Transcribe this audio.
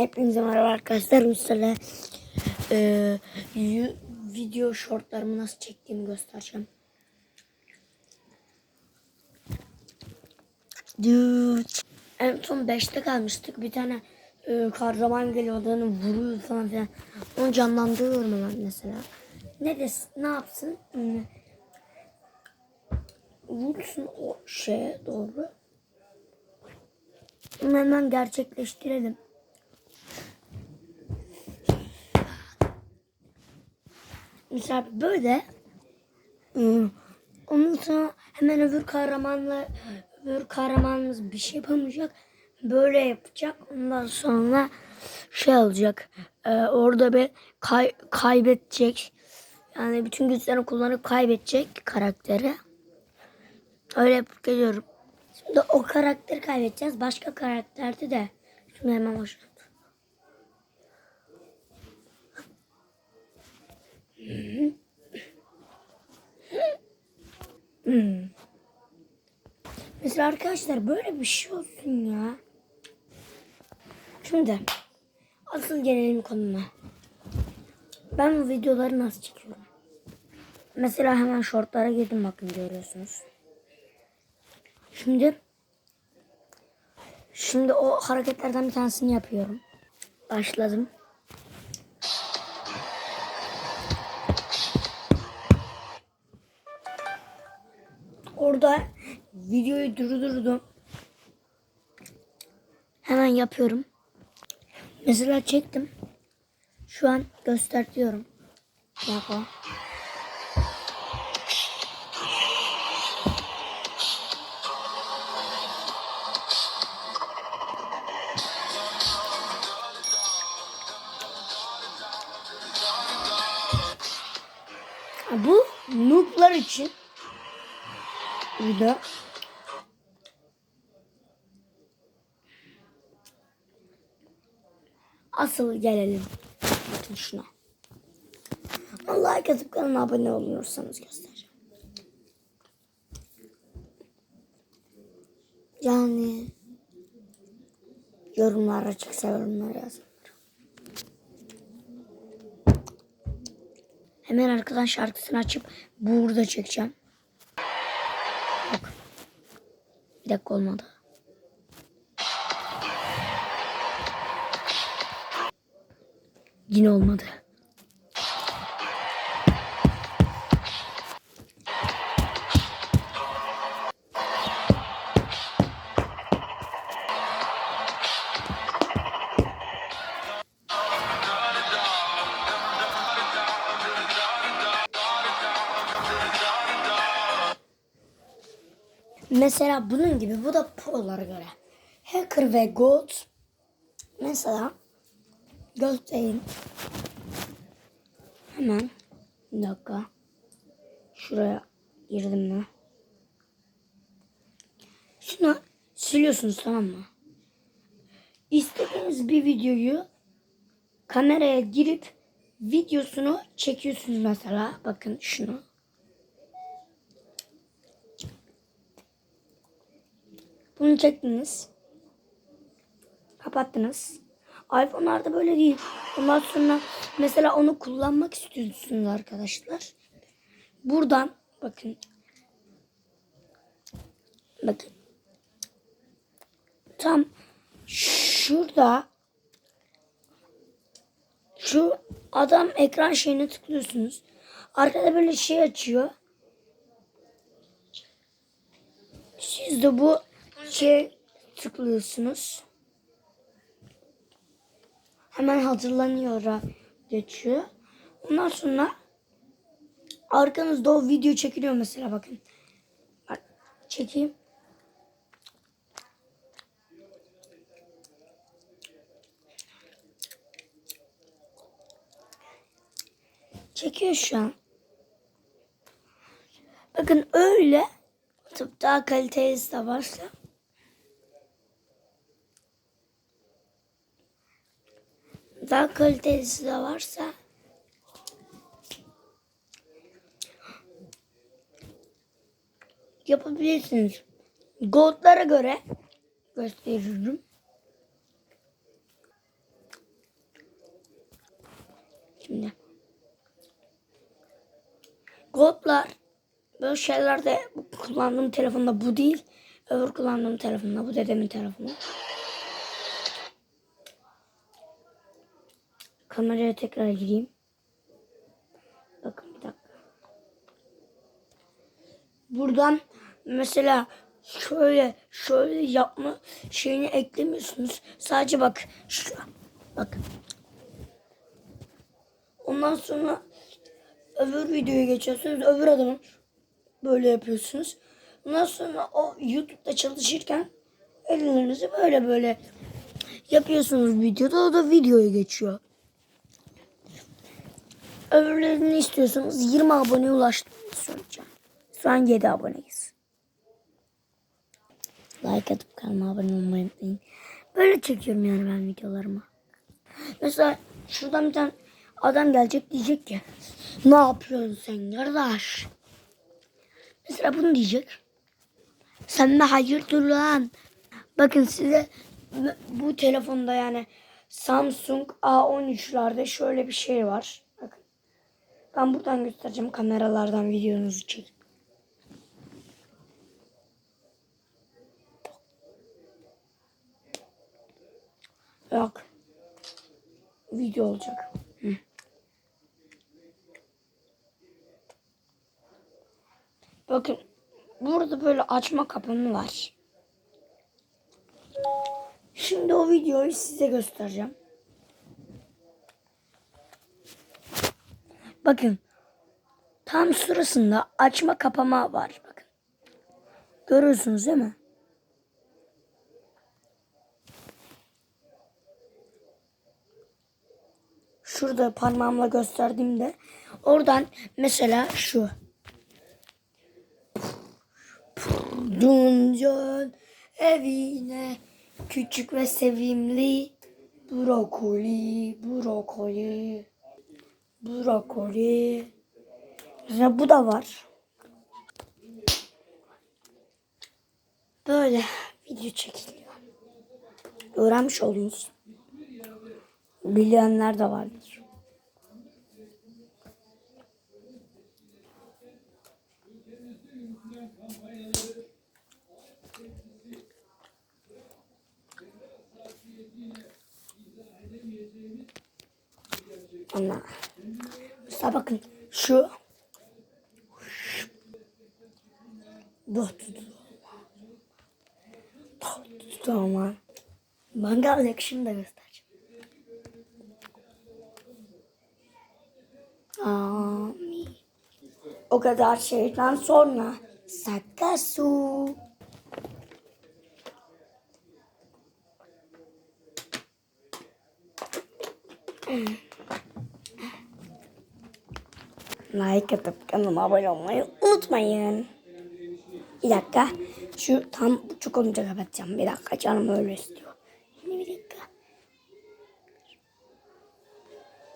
Hepinize merhaba arkadaşlar. Mesela e, video shortlarımı nasıl çektiğimi göstereceğim. Dude. En son 5'te kalmıştık. Bir tane e, kahraman geliyordu. Onu vuruyor falan filan. Onu canlandırıyorum hemen mesela. Ne desin, ne yapsın? Hmm. Vursun o şeye doğru. Hemen gerçekleştirelim. Mesela böyle ıı, ondan sonra hemen öbür kahramanla öbür kahramanımız bir şey yapamayacak. Böyle yapacak. Ondan sonra şey olacak. e, orada bir kay, kaybedecek. Yani bütün güçlerini kullanıp kaybedecek karakteri. Öyle yapıp geliyorum. Şimdi o karakteri kaybedeceğiz. Başka karakterde de. Şimdi hemen başlayalım. Hmm. Mesela arkadaşlar böyle bir şey olsun ya. Şimdi asıl gelelim konuna. Ben bu videoları nasıl çekiyorum? Mesela hemen shortlara girdim bakın görüyorsunuz. Şimdi şimdi o hareketlerden bir tanesini yapıyorum. Başladım. Orada videoyu durdurdum. Hemen yapıyorum. Mesela çektim. Şu an gösteriyorum. Bak o. Bu noob'lar için video. Asıl gelelim. Bakın şuna. Like atıp kanala abone oluyorsanız göstereceğim. Yani yorumlar açıksa yorumlar yazın. Hemen arkadan şarkısını açıp burada çekeceğim. Bak. Bir dakika olmadı. Yine olmadı. Mesela bunun gibi bu da prolara göre. Hacker ve Gold mesela göstereyim. Hemen bir dakika. Şuraya girdim mi? Şunu siliyorsunuz tamam mı? İstediğiniz bir videoyu kameraya girip videosunu çekiyorsunuz mesela. Bakın şunu. Bunu çektiniz. Kapattınız. iPhone'larda böyle değil. Ondan sonra mesela onu kullanmak istiyorsunuz arkadaşlar. Buradan bakın. Bakın. Tam şurada şu adam ekran şeyine tıklıyorsunuz. Arkada böyle şey açıyor. Siz de bu şey tıklıyorsunuz. Hemen hazırlanıyor geçiyor. Ondan sonra arkanızda o video çekiliyor mesela bakın. Bak çekeyim. Çekiyor şu an. Bakın öyle Tıp daha kalitelisi de varsa. Daha kalitelisi de varsa. Yapabilirsiniz. Gold'lara göre gösteririm. Şimdi. Gold'lar böyle şeylerde kullandığım telefonda bu değil. Öbür kullandığım telefonda bu dedemin telefonu. Kameraya tekrar gireyim. Bakın bir dakika. Buradan mesela şöyle şöyle yapma şeyini eklemiyorsunuz. Sadece bak şu bakın. Ondan sonra öbür videoya geçiyorsunuz. Öbür adamın böyle yapıyorsunuz. Ondan sonra o YouTube'da çalışırken ellerinizi böyle böyle yapıyorsunuz videoda. O da videoya geçiyor. Öbürlerini istiyorsanız 20 aboneye ulaştığını söyleyeceğim. Şu an 7 aboneyiz. Like atıp kanalıma abone olmayı unutmayın. Böyle çekiyorum yani ben videolarımı. Mesela şuradan bir tane adam gelecek diyecek ki ne yapıyorsun sen kardeş? Mesela bunu diyecek. Sen de hayırdır lan? Bakın size bu telefonda yani Samsung A13'lerde şöyle bir şey var. Ben buradan göstereceğim kameralardan videonuzu çekip. Yok. Video olacak. Hı. Bakın burada böyle açma kapımı var. Şimdi o videoyu size göstereceğim. Bakın. Tam sırasında açma kapama var. Bakın. Görüyorsunuz değil mi? Şurada parmağımla gösterdiğimde oradan mesela şu. Duncan evine küçük ve sevimli brokoli, brokoli, brokoli. Mesela bu da var. Böyle video çekiliyor. Öğrenmiş oluyoruz. Bilenler de vardır. Ama mesela bakın şu. Tamam. Mangal yakışını da göstereceğim. Amin. O kadar şeyden sonra Sakasu. Like atıp kanalıma abone olmayı unutmayın. Bir dakika. Şu tam buçuk olunca kapatacağım. Bir dakika canım öyle istiyor.